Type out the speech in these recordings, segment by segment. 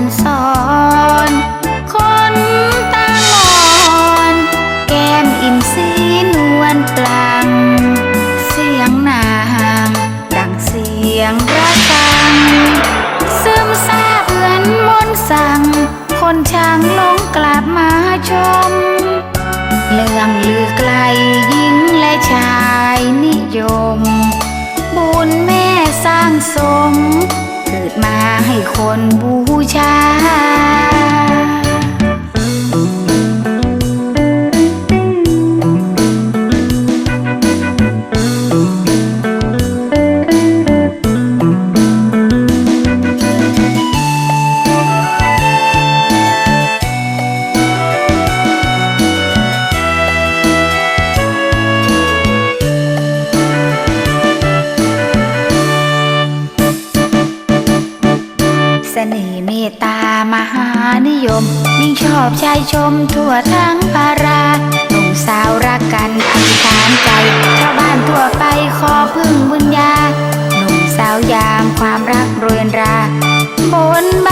รคนตางอนแก้มอิ่มสีนวลปลัง เสียงนางดังเสียงระฆัง ซึมซาบเหมือนมนต์สั่ง คนช่างหลงกลับมาชม เรื่องลือไกล คนบูชา นิยม ยิ่งชอบชายชมทั่วทั้งปาราหนุ่มสาวรักกันอธิษฐานใจชาวบ้านทั่วไปขอพึ่งบุญญาหนุ่มสาวยามความรักเรือนราบนบ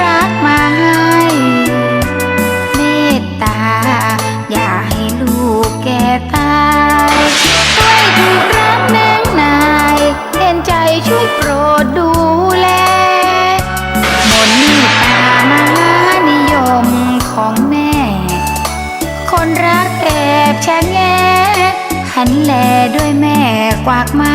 รักมาให้เมตตา อย่าให้ลูกแก่ตายด้วยถูกรักแน่งนายเห็นใจช่วยโปรดดูแลมนต์เมตตามหานิยมของแม่ คนรักแอบชะแงหันแลด้วยแม่กวากม้